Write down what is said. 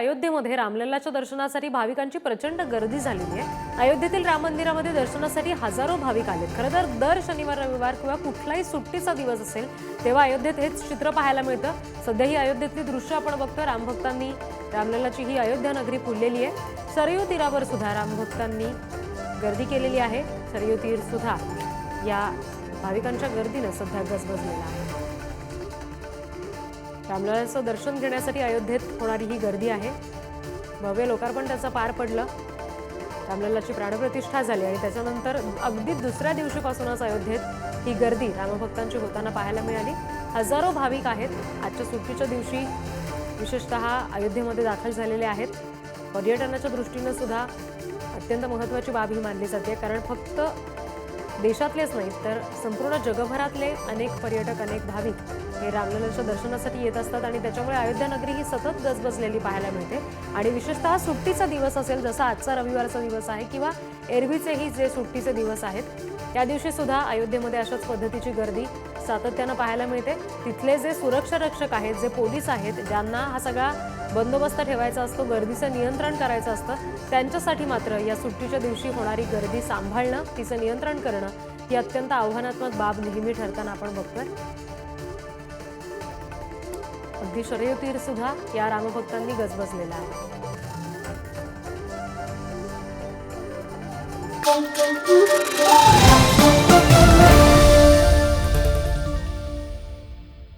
अयोध्येमध्ये रामलल्लाच्या दर्शनासाठी भाविकांची प्रचंड गर्दी झालेली आहे. अयोध्येतील राम मंदिरामध्ये दर्शनासाठी हजारो भाविक आलेत. खरं तर दर शनिवार रविवार किंवा कुठलाही सुट्टीचा दिवस असेल तेव्हा अयोध्येत हेच चित्र पाहायला मिळतं. सध्या ही अयोध्येतली दृश्य आपण बघतो रामभक्तांनी रामलल्लाची ही अयोध्या नगरी फुललेली आहे. सरयू तीरावर सुद्धा रामभक्तांनी गर्दी केलेली आहे. सरयू तीर सुद्धा या भाविकांच्या गर्दीनं सध्या गजबजलेला आहे. रामलल्लाचं दर्शन घेण्यासाठी अयोध्येत होणारी ही गर्दी आहे. भव्य लोकार्पण त्याचं पार पडलं. रामलल्लाची प्राणप्रतिष्ठा झाली आणि त्याच्यानंतर अगदी दुसऱ्या दिवशीपासूनच अयोध्येत ही गर्दी रामभक्तांची होताना पाहायला मिळाली. हजारो भाविक आहेत. आजच्या सुट्टीच्या दिवशी विशेषतः अयोध्येमध्ये दाखल झालेले आहेत. पर्यटनाच्या दृष्टीनं सुद्धा अत्यंत महत्त्वाची बाब ही मानली जाते. कारण फक्त देशातलेच नाही तर संपूर्ण जगभरातले अनेक पर्यटक अनेक भाविक हे रामलल्लाच्या दर्शनासाठी येत असतात आणि त्याच्यामुळे अयोध्या नगरी ही सतत गजबजलेली पाहायला मिळते. आणि विशेषतः सुट्टीचा दिवस असेल जसा आजचा रविवारचा दिवस आहे किंवा एरवीचेही जे सुट्टीचे दिवस आहेत त्या दिवशी सुद्धा अयोध्येमध्ये अशाच पद्धतीची गर्दी सातत्यानं पाहायला मिळते. तिथले जे सुरक्षा रक्षक आहेत जे पोलीस आहेत ज्यांना हा सगळा बंदोबस्त ठेवायचा असतो गर्दीचं नियंत्रण करायचं असतं त्यांच्यासाठी मात्र या सुट्टीच्या दिवशी होणारी गर्दी सांभाळणं तिचं नियंत्रण करणं ही अत्यंत आव्हानात्मक बाब नेहमी ठरताना आपण बघतोय अगदी शरयतीर सुद्धा या रामभक्तांनी गजबजलेला आहे Thank you.